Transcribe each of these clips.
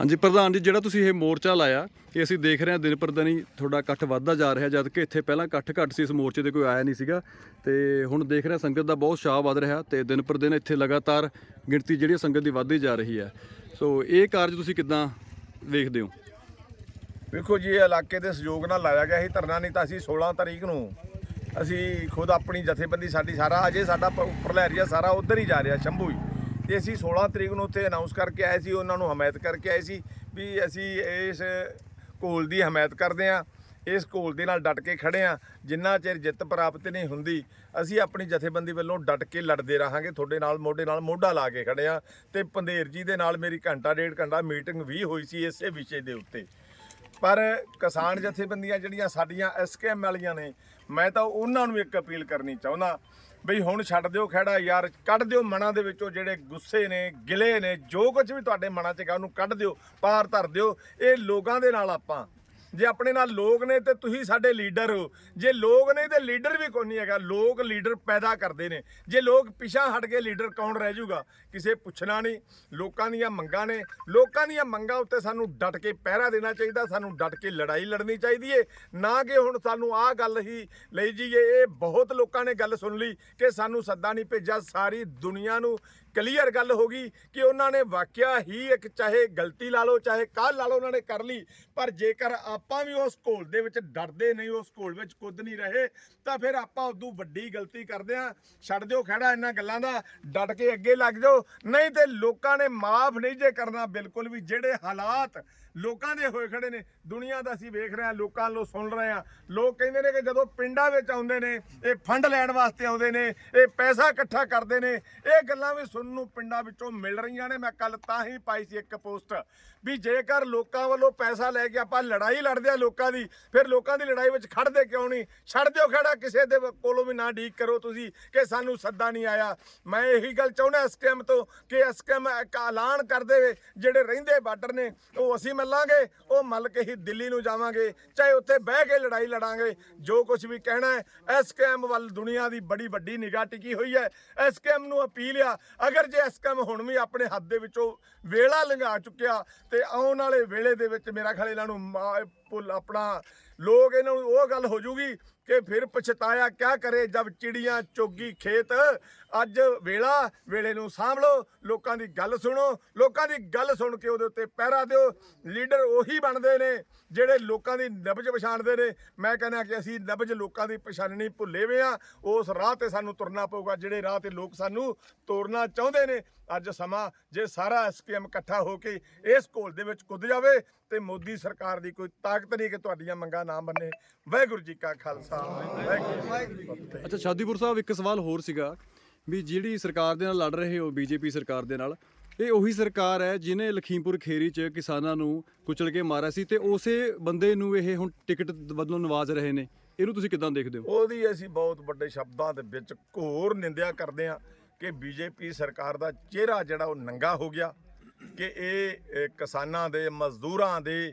ਹਾਂਜੀ, ਪ੍ਰਧਾਨ ਜੀ, ਜਿਹੜਾ ਤੁਸੀਂ ਇਹ ਮੋਰਚਾ ਲਾਇਆ, ਇਹ ਅਸੀਂ ਦੇਖ ਰਹੇ ਹਾਂ ਦਿਨ ਪਰ ਦਿਨ ਹੀ ਤੁਹਾਡਾ ਇਕੱਠ ਵੱਧਦਾ ਜਾ ਰਿਹਾ, ਜਦ ਕਿ ਇੱਥੇ ਪਹਿਲਾਂ ਇਕੱਠ ਘੱਟ ਸੀ ਇਸ ਮੋਰਚੇ ਤੇ ਕੋਈ ਆਇਆ ਨਹੀਂ ਸੀਗਾ। ਤੇ ਹੁਣ ਦੇਖ ਰਹੇ ਸੰਗਤ ਦਾ ਬਹੁਤ ਸ਼ਾਹ ਵੱਧ ਰਿਹਾ ਤੇ ਦਿਨ ਪਰ ਦਿਨ ਇੱਥੇ ਲਗਾਤਾਰ ਗਿਣਤੀ ਜਿਹੜੀ ਸੰਗਤ ਦੀ ਵੱਧਦੀ ਜਾ ਰਹੀ ਹੈ। ਸੋ ਇਹ ਕਾਰਜ ਤੁਸੀਂ ਕਿੱਦਾਂ ਵੇਖਦੇ ਹੋ? ਵੇਖੋ ਜੀ, ਇਹ ਇਲਾਕੇ ਦੇ ਸਹਿਯੋਗ ਨਾਲ ਲਾਇਆ ਗਿਆ ਸੀ, ਧਰਨਾ ਨਹੀਂ ਤਾਂ ਅਸੀਂ 16 ਤਰੀਕ ਨੂੰ ਅਸੀਂ ਖੁਦ ਆਪਣੀ ਜਥੇਬੰਦੀ ਸਾਡੀ ਸਾਰਾ, ਅਜੇ ਸਾਡਾ ਪ- ਉੱਪਰਲਾ ਏਰੀਆ ਸਾਰਾ ਉਧਰ ਹੀ ਜਾ ਰਿਹਾ, ਸ਼ੰਭੂ ਹੀ। ਤੇ ਅਸੀਂ 16 ਤਰੀਕ ਨੂੰ ਉੱਥੇ ਅਨਾਉਂਸ ਕਰਕੇ ਆਏ ਸੀ, ਉਹਨਾਂ ਨੂੰ ਹਮਾਇਤ ਕਰਕੇ ਆਏ ਸੀ ਵੀ ਅਸੀਂ ਇਸ ਘੋਲ ਦੀ ਹਮਾਇਤ ਕਰਦੇ ਹਾਂ। ਇਸ ਘੋਲ ਦੇ ਨਾਲ ਡਟ ਕੇ ਖੜੇ ਹਾਂ। ਜਿੰਨਾ ਚਿਰ ਜਿੱਤ ਪ੍ਰਾਪਤ ਨਹੀਂ ਹੁੰਦੀ, ਅਸੀਂ ਆਪਣੀ ਜਥੇਬੰਦੀ ਵੱਲੋਂ ਡਟ ਕੇ ਲੜਦੇ ਰਹਾਂਗੇ। ਤੁਹਾਡੇ ਨਾਲ, ਮੋਢੇ ਨਾਲ ਮੋਢਾ ਲਾ ਕੇ ਖੜੇ ਹਾਂ ਤੇ ਪੰਧੇਰ ਜੀ ਦੇ ਨਾਲ ਮੇਰੀ ਘੰਟਾ, ਡੇਢ ਘੰਟਾ ਮੀਟਿੰਗ ਵੀ ਹੋਈ ਸੀ ਇਸੇ ਵਿਸ਼ੇ ਦੇ ਉੱਤੇ। ਪਰ ਕਿਸਾਨ ਜਥੇਬੰਦੀਆਂ ਜਿਹੜੀਆਂ ਸਾਡੀਆਂ ਐਸਕੇਐਮ ਵਾਲੀਆਂ ਨੇ, ਮੈਂ ਤਾਂ ਉਹਨਾਂ ਨੂੰ ਇੱਕ ਅਪੀਲ ਕਰਨੀ ਚਾਹੁੰਦਾ ਬਈ ਹੁਣ ਛੱਡ ਦਿਓ ਖੜਾ ਯਾਰ, ਕੱਢ ਦਿਓ ਮਨਾਂ ਦੇ ਵਿੱਚੋਂ ਜਿਹੜੇ ਗੁੱਸੇ ਨੇ, ਗਿਲੇ ਨੇ, ਜੋ ਕੁਝ ਵੀ ਤੁਹਾਡੇ ਮਨਾਂ 'ਚ ਹੈਗਾ ਉਹਨੂੰ ਕੱਢ ਦਿਓ, ਪਾਰ ਧਰ ਦਿਓ। ਇਹ ਲੋਕਾਂ ਦੇ ਨਾਲ ਆਪਾਂ। ਜੇ ਆਪਣੇ ਨਾਲ ਲੋਕ ਨੇ ਤੇ ਤੁਸੀਂ ਸਾਡੇ ਲੀਡਰ ਹੋ। ਜੇ ਲੋਕ ਨਹੀਂ ਤੇ ਲੀਡਰ ਵੀ ਕੋਈ ਨਹੀਂ ਹੈਗਾ? ਲੋਕ ਲੀਡਰ ਪੈਦਾ ਕਰਦੇ ਨੇ। ਜੇ ਲੋਕ ਪਿਛਾਂ ਹਟ ਕੇ ਲੀਡਰ ਕੌਣ ਰਹਿ ਜਾਊਗਾ? ਕਿਸੇ ਪੁੱਛਣਾ ਨਹੀਂ। ਲੋਕਾਂ ਦੀਆਂ ਮੰਗਾਂ ਨੇ। ਲੋਕਾਂ ਦੀਆਂ ਮੰਗਾਂ ਉੱਤੇ ਸਾਨੂੰ ਡਟ ਕੇ ਪਹਿਰਾ ਦੇਣਾ ਚਾਹੀਦਾ। ਸਾਨੂੰ ਡਟ ਕੇ ਲੜਾਈ ਲੜਨੀ ਚਾਹੀਦੀ ਏ। ਨਾ ਕਿ ਹੁਣ ਸਾਨੂੰ ਆਹ ਗੱਲ ਹੀ ਲਈ ਜੀਏ ਇਹ ਬਹੁਤ ਲੋਕਾਂ ਨੇ ਗੱਲ ਸੁਣ ਲਈ ਕਿ ਸਾਨੂੰ ਸੱਦਾ ਨਹੀਂ ਭੇਜਿਆ। ਸਾਰੀ ਦੁਨੀਆ ਨੂੰ ਕਲੀਅਰ ਗੱਲ ਹੋ ਗਈ ਕਿ ਉਹਨਾਂ ਨੇ ਵਾਕਿਆ ਹੀ ਇੱਕ ਚਾਹੇ ਗਲਤੀ ਲਾ ਲਓ, ਚਾਹੇ ਕਾਹ ਲਾ ਲਓ ਉਹਨਾਂ ਨੇ ਕਰ ਲਈ। ਪਰ ਜੇਕਰ ਆਪਾਂ ਵੀ ਉਸ ਘੋਲ ਦੇ ਵਿੱਚ ਡਰਦੇ ਨਹੀਂ, ਉਸ ਘੋਲ ਵਿੱਚ ਕੁੱਦ ਨਹੀਂ ਰਹੇ, ਤਾਂ ਫਿਰ ਆਪਾਂ ਉਦੋਂ ਵੱਡੀ ਗਲਤੀ ਕਰਦੇ ਆ ਛੱਡ ਦਿਓ ਖੜਾ ਇਹਨਾਂ ਗੱਲਾਂ ਦਾ, ਡਟ ਕੇ ਅੱਗੇ ਲੱਗ ਜਾਓ। ਨਹੀਂ ਤੇ ਲੋਕਾਂ ਨੇ ਮਾਫ ਨਹੀਂ ਜੇ ਕਰਨਾ, ਬਿਲਕੁਲ ਵੀ ਜਿਹੜੇ ਹਾਲਾਤ ਲੋਕਾਂ ਦੇ ਹੋਏ ਖੜੇ ਨੇ, ਦੁਨੀਆ ਦਾ ਅਸੀਂ ਵੇਖ ਰਹੇ ਹਾਂ, ਲੋਕਾਂ ਨੂੰ ਸੁਣ ਰਹੇ ਹਾਂ। ਲੋਕ ਕਹਿੰਦੇ ਨੇ ਕਿ ਜਦੋਂ ਪਿੰਡਾਂ ਵਿੱਚ ਆਉਂਦੇ ਨੇ, ਇਹ ਫੰਡ ਲੈਣ ਵਾਸਤੇ ਆਉਂਦੇ ਨੇ, ਇਹ ਪੈਸਾ ਇਕੱਠਾ ਕਰਦੇ ਨੇ, ਇਹ ਗੱਲਾਂ ਵੀ ਸੁਣਨ ਨੂੰ ਪਿੰਡਾਂ ਵਿੱਚੋਂ ਮਿਲ ਰਹੀਆਂ ਨੇ। ਮੈਂ ਕੱਲ ਤਾਂ ਹੀ ਪਾਈ ਸੀ ਇੱਕ ਪੋਸਟ ਵੀ ਜੇਕਰ ਲੋਕਾਂ ਵੱਲੋਂ ਪੈਸਾ ਲੈ ਕੇ ਆਪਾਂ ਲੜਾਈ ਲੜਦੇ ਆ ਲੋਕਾਂ ਦੀ, ਫਿਰ ਲੋਕਾਂ ਦੀ ਲੜਾਈ ਵਿੱਚ ਖੜਦੇ ਕਿਉਂ ਨਹੀਂ? ਛੱਡ ਦਿਓ ਖੜਾ, ਕਿਸੇ ਦੇ ਕੋਲੋਂ ਵੀ ਨਾ ਡੀਕ ਕਰੋ ਤੁਸੀਂ ਕਿ ਸਾਨੂੰ ਸੱਦਾ ਨਹੀਂ ਆਇਆ। ਮੈਂ ਇਹੀ ਗੱਲ ਚਾਹੁੰਦਾ ਸਕੈਮ ਤੋਂ ਕਿ ਸਕੈਮ ਇੱਕ ਐਲਾਨ ਕਰ ਦੇਵੇ, ਜਿਹੜੇ ਰਹਿੰਦੇ ਬਾਰਡਰ ਨੇ, ਉਹ ਅਸੀਂ ਮੱਲਾਂਗੇ, ਉਹ ਮੱਲ ਕੇ ਹੀ ਦਿੱਲੀ ਨੂੰ ਜਾਵਾਂਗੇ, ਚਾਹੇ ਉੱਥੇ ਬਹਿ ਕੇ ਲੜਾਈ ਲੜਾਂਗੇ। ਜੋ ਕੁਝ ਵੀ ਕਹਿਣਾ ਹੈ, ਐਸਕੇਐਮ ਵੱਲ ਦੁਨੀਆ ਦੀ ਬੜੀ ਵੱਡੀ ਨਿਗਾਹ ਟਿਕੀ ਹੋਈ ਹੈ। ਐਸਕੇਐਮ ਨੂੰ ਅਪੀਲ ਆ ਅਗਰ ਜੇ ਇਸ ਕੰਮ ਹੁਣ ਵੀ ਆਪਣੇ ਹੱਥ ਦੇ ਵਿੱਚੋਂ ਵੇਲਾ ਲੰਘਾ ਚੁੱਕਿਆ ਤੇ ਆਉਣ ਵਾਲੇ ਵੇਲੇ ਦੇ ਵਿੱਚ ਮੇਰਾ ਖਿਆਲ ਇਹਨਾਂ ਨੂੰ ਮਾ- ਭੁੱਲ ਆਪਣਾ, ਲੋਕ ਇਹਨਾਂ ਨੂੰ ਉਹ ਗੱਲ ਹੋ ਜੂਗੀ ਕਿ ਫਿਰ ਪਛਤਾਇਆ ਕਿਆ ਕਰੇ ਜਦ ਚਿੜੀਆਂ ਚੋਗੀ ਖੇਤ? ਅੱਜ ਵੇਲਾ, ਵੇਲੇ ਨੂੰ ਸਾਂਭ ਲਓ। ਲੋਕਾਂ ਦੀ ਗੱਲ ਸੁਣੋ। ਲੋਕਾਂ ਦੀ ਗੱਲ ਸੁਣ ਕੇ ਉਹਦੇ ਉੱਤੇ ਪਹਿਰਾ ਦਿਓ। ਲੀਡਰ ਉਹੀ ਬਣਦੇ ਨੇ ਜਿਹੜੇ ਲੋਕਾਂ ਦੀ ਨਬਜ ਪਛਾਣਦੇ ਨੇ। ਮੈਂ ਕਹਿੰਦਾ ਕਿ ਅਸੀਂ ਨਬਜ ਲੋਕਾਂ ਦੀ ਪਛਾਣਨੀ ਭੁੱਲੇ ਵੇ ਆ। ਉਸ ਰਾਹ ਤੇ ਸਾਨੂੰ ਤੁਰਨਾ ਪਊਗਾ, ਜਿਹੜੇ ਰਾਹ ਤੇ ਲੋਕ ਸਾਨੂੰ ਤੋਰਨਾ ਚਾਹੁੰਦੇ ਨੇ। ਅੱਜ ਸਮਾਂ ਜੇ ਸਾਰਾ ਐਸਕੇਐਮ ਇਕੱਠਾ ਹੋ ਕੇ ਇਸ ਘੋਲ ਦੇ ਵਿੱਚ ਕੁੱਦ ਜਾਵੇ ਤੇ ਮੋਦੀ ਸਰਕਾਰ ਦੀ ਕੋਈ ਤਾਕਤ ਨਹੀਂ ਕਿ ਤੁਹਾਡੀਆਂ ਮੰਗਾਂ ਨਾ ਮੰਨੇ। ਵਾਹਿਗੁਰੂ ਜੀ ਕਾ ਖਾਲਸਾ। ਅੱਛਾ, ਸ਼ਾਦੀਪੁਰ ਸਾਹਿਬ ਇੱਕ ਸਵਾਲ ਹੋਰ ਸੀਗਾ ਵੀ ਜਿਹੜੀ ਸਰਕਾਰ ਦੇ ਨਾਲ ਲੜ ਰਹੇ ਹੋ, ਬੀਜੇਪੀ ਸਰਕਾਰ ਦੇ ਨਾਲ, ਇਹ ਉਹੀ ਸਰਕਾਰ ਹੈ ਜਿਨੇ ਲਖੀਮਪੁਰ ਖੇਰੀ 'ਚ ਕਿਸਾਨਾਂ ਨੂੰ ਕੁਚਲ ਕੇ ਮਾਰਿਆ ਸੀ ਤੇ ਉਸੇ ਬੰਦੇ ਨੂੰ ਇਹ ਹੁਣ ਟਿਕਟ ਬਦਲੋਂ ਨਵਾਜ਼ ਰਹੇ ਨੇ। ਇਹਨੂੰ ਤੁਸੀਂ ਕਿਦਾਂ ਦੇਖਦੇ ਹੋ? ਉਹਦੀ ਅਸੀਂ ਬਹੁਤ ਵੱਡੇ ਸ਼ਬਦਾਂ ਦੇ ਵਿੱਚ ਘੋਰ ਨਿੰਦਿਆ ਕਰਦੇ ਹਾਂ ਕਿ ਬੀਜੇਪੀ ਸਰਕਾਰ ਦਾ ਚਿਹਰਾ ਜਿਹੜਾ ਉਹ ਨੰਗਾ ਹੋ ਗਿਆ ਕਿ ਇਹ ਕਿਸਾਨਾਂ ਦੇ, ਮਜ਼ਦੂਰਾਂ ਦੇ,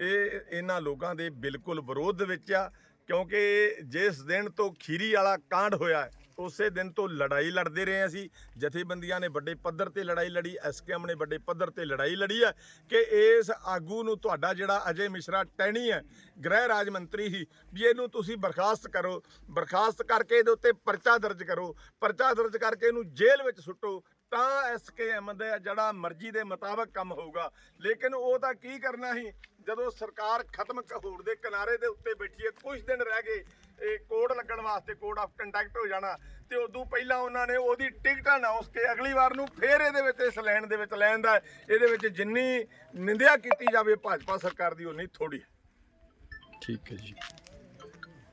ਇਹ ਇਹਨਾਂ ਲੋਕਾਂ ਦੇ ਬਿਲਕੁਲ ਵਿਰੋਧ ਵਿੱਚ ਆ। ਕਿਉਂਕਿ ਜਿਸ ਦਿਨ ਤੋਂ ਖੀਰੀ ਵਾਲਾ ਕਾਂਡ ਹੋਇਆ ਉਸੇ ਦਿਨ ਤੋਂ ਲੜਾਈ ਲੜਦੇ ਰਹੇ ਅਸੀਂ। ਜਥੇਬੰਦੀਆਂ ਨੇ ਵੱਡੇ ਪੱਧਰ ਤੇ ਲੜਾਈ ਲੜੀ, ਐਸਕੇਐਮ ਨੇ ਵੱਡੇ ਪੱਧਰ ਤੇ ਲੜਾਈ ਲੜੀ ਹੈ ਕਿ ਇਸ ਆਗੂ ਨੂੰ ਤੁਹਾਡਾ ਜਿਹੜਾ ਅਜੇ ਮਿਸ਼ਰਾ ਟੈਣੀ ਹੈ, ਗ੍ਰਹਿ ਰਾਜ ਮੰਤਰੀ ਹੀ, ਵੀ ਇਹਨੂੰ ਤੁਸੀਂ ਬਰਖਾਸਤ ਕਰੋ। ਬਰਖਾਸਤ ਕਰਕੇ ਇਹਦੇ ਉੱਤੇ ਪਰਚਾ ਦਰਜ ਕਰੋ। ਪਰਚਾ ਦਰਜ ਕਰਕੇ ਇਹਨੂੰ ਜੇਲ੍ਹ ਵਿੱਚ ਸੁੱਟੋ। ਤਾਂ ਐਸਕੇਐਮ ਦੇ ਜਿਹੜਾ ਮਰਜ਼ੀ ਦੇ ਮੁਤਾਬਕ ਕੰਮ ਹੋਊਗਾ। ਲੇਕਿਨ ਉਹ ਤਾਂ ਕੀ ਕਰਨਾ ਸੀ? ਜਦੋਂ ਸਰਕਾਰ ਖਤਮ ਕਹੋੜ ਦੇ ਕਿਨਾਰੇ ਦੇ ਉੱਤੇ ਬੈਠੀ ਹੈ ਕੁਝ ਦਿਨ ਰਹਿ ਗਏ, ਇਹ ਕੋਡ ਲੱਗਣ ਵਾਸਤੇ ਕੋਡ ਆਫ ਕੰਡਕਟ ਹੋ ਜਾਣਾ, ਤੇ ਉਦੋਂ ਪਹਿਲਾਂ ਉਹਨਾਂ ਨੇ ਉਹਦੀ ਟਿਕਟ ਅਨਾਉਂਸ ਕੇ ਅਗਲੀ ਵਾਰ ਨੂੰ ਫੇਰ ਇਹਦੇ ਵਿੱਚ, ਇਸ ਲੈਣ ਦੇ ਵਿੱਚ ਲੈਣ ਦਾ, ਇਹਦੇ ਵਿੱਚ ਜਿੰਨੀ ਨਿੰਦਿਆ ਕੀਤੀ ਜਾਵੇ, ਭਾਜਪਾ ਸਰਕਾਰ ਦੀ ਉਨੀ ਥੋੜੀ ਠੀਕ ਹੈ ਜੀ।